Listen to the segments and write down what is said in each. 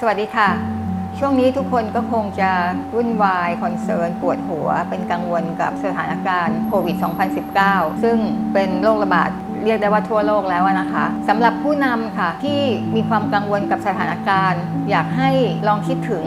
สวัสดีค่ะ ช่วงนี้ทุกคนก็คงจะวุ่นวายคอนเซิร์นปวดหัว เป็นกังวลกับสถานการณ์โควิด 2019 ซึ่งเป็นโรคระบาดเรียกได้ว่าทั่วโลกแล้วนะคะสำหรับผู้นำค่ะที่มีความกังวลกับสถานการณ์ อยากให้ลองคิดถึง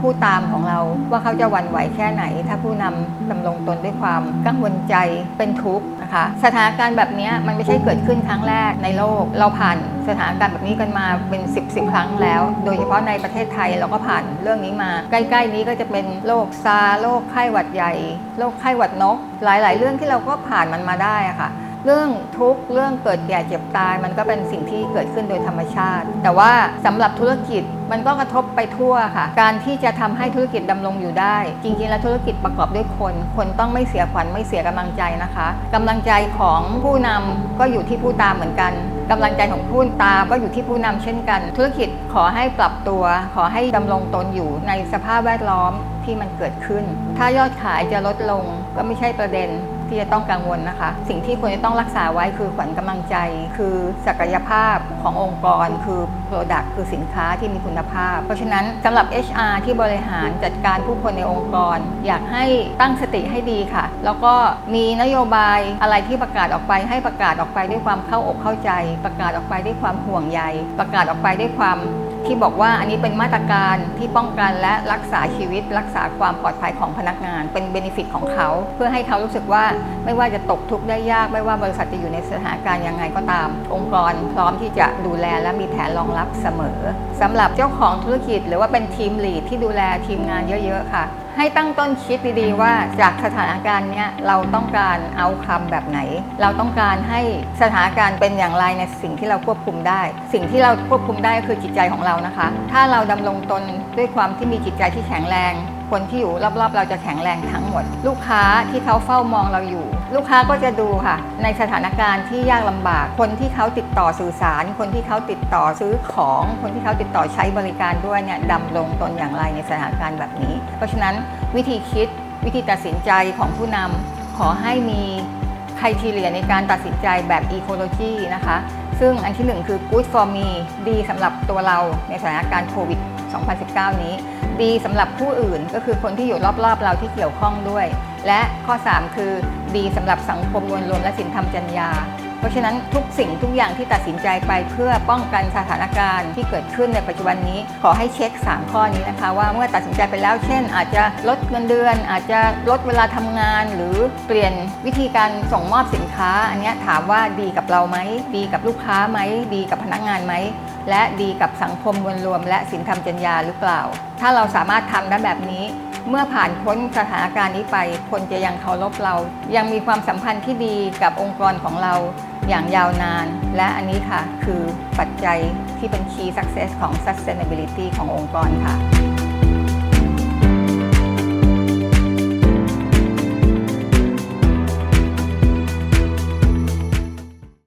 ผู้ตามของเราว่าเขาจะวันไหวแค่ไหน ถ้าผู้นำดำรงตนด้วยความกังวลใจเป็นทุกข์นะคะสถานการณ์แบบนี้มันไม่ใช่เกิดขึ้นครั้งแรกในโลก เราผ่านสถานการณ์แบบนี้กันมาเป็น 10บสครั้งแล้ว โดยเฉพาะในประเทศไทยเราก็ผ่านเรื่องนี้มา ใกล้ ๆ นี้ก็จะเป็นโรคซาร์โรคไข้หวัดใหญ่โรคไข้หวัดนก หลาย ๆ เรื่องที่เราก็ผ่านมันมาได้ะค่ะ เรื่องทุกข์เรื่องเกิดแก่เจ็บตาย มันก็เป็นสิ่งที่เกิดขึ้นโดยธรรมชาติ แต่ว่าสำหรับธุรกิจมันก็กระทบไปทั่วค่ะ การที่จะทำให้ธุรกิจดำรงอยู่ได้ จริงๆ แล้วธุรกิจประกอบด้วยคน คนต้องไม่เสียขวัญไม่เสียกำลังใจนะคะกำลังใจของผู้นำก็อยู่ที่ผู้ตามเหมือนกันกำลังใจของผู้ตามก็อยู่ที่ผู้นำเช่นกัน ธุรกิจขอให้ปรับตัว ขอให้ดำรงตนอยู่ในสภาพแวดล้อมที่มันเกิดขึ้น ถ้ายอดขายจะลดลงก็ไม่ใช่ประเด็น ที่จะต้องกังวลนะคะ สิ่งที่ควรจะต้องรักษาไว้คือขวัญกำลังใจ คือศักยภาพขององค์กร คือ Product คือสินค้าที่มีคุณภาพ เพราะฉะนั้นสำหรับ HR ที่บริหารจัดการผู้คนในองค์กร อยากให้ตั้งสติให้ดีค่ะ แล้วก็มีนโยบายอะไรที่ประกาศออกไป ให้ประกาศออกไปด้วยความเข้าอกเข้าใจ ประกาศออกไปด้วยความห่วงใย ประกาศออกไปด้วยความ ที่บอกว่าอันนี้เป็นมาตรการที่ป้องกันและรักษาชีวิต รักษาความปลอดภัยของพนักงาน เป็นเบนฟิตของเขา เพื่อให้เขารู้สึกว่าไม่ว่าจะตกทุกข์ได้ยาก ไม่ว่าบริษัทจะอยู่ในสถานการณ์ยังไงก็ตาม องค์กรพร้อมที่จะดูแลและมีแผนรองรับเสมอสำหรับเจ้าของธุรกิจ หรือว่าเป็นทีมลีดที่ดูแลทีมงานเยอะ ๆ ค่ะ ให้ตั้งต้นคิดดีๆว่าจากสถานการณ์เนี้ยเราต้องการเอาคำแบบไหน เราต้องการให้สถานการณ์เป็นอย่างไรในสิ่งที่เราควบคุมได้ สิ่งที่เราควบคุมได้ก็คือจิตใจของเรานะคะ ถ้าเราดำรงตนด้วยความที่มีจิตใจที่แข็งแรง คนที่อยู่รอบๆ เราจะแข็งแรงทั้งหมด ลูกค้าที่เขาเฝ้ามองเราอยู่ ลูกค้าก็จะดูค่ะ ในสถานการณ์ที่ยากลำบาก คนที่เขาติดต่อสื่อสาร คนที่เขาติดต่อซื้อของ คนที่เขาติดต่อใช้บริการด้วยเนี่ยดำรงตนอย่างไรในสถานการณ์แบบนี้ เพราะฉะนั้นวิธีคิดวิธีตัดสินใจของผู้นำขอให้มีใครทีเรียในการตัดสินใจแบบ ecology นะคะ ซึ่งอันที่หนึ่งคือ good for me ดีสำหรับตัวเราในสถานการณ์โควิด 2019 นี้ ดีสำหรับผู้อื่นก็คือคนที่อยู่รอบๆเราที่เกี่ยวข้องด้วย และข้อ 3 คือ ดีสำหรับสังคมมวลรวมและสินธรรมจัญญา เพราะฉะนั้นทุกสิ่งทุกอย่างที่ตัดสินใจไปเพื่อป้องกันสถานการณ์ที่เกิดขึ้นในปัจจุบันนี้ ขอให้เช็ค 3 ข้อนี้นะคะ ว่าเมื่อตัดสินใจไปแล้ว เช่น อาจจะลดเงินเดือน อาจจะลดเวลาทำงาน หรือเปลี่ยนวิธีการส่งมอบสินค้า อันนี้ถามว่าดีกับเราไหมดีกับลูกค้าไหมดีกับพนักงานไหมและดีกับสังคมมวลรวม และสินธรรมจัญญาหรือเปล่า ถ้าเราสามารถทำได้แบบนี้ เมื่อผ่านพ้นสถานการณ์นี้ไป คนจะยังเคารพเรา ยังมีความสัมพันธ์ที่ดีกับองค์กรของเราอย่างยาวนาน และอันนี้ค่ะ คือปัจจัยที่เป็น Key Success ของ Sustainability ขององค์กรค่ะ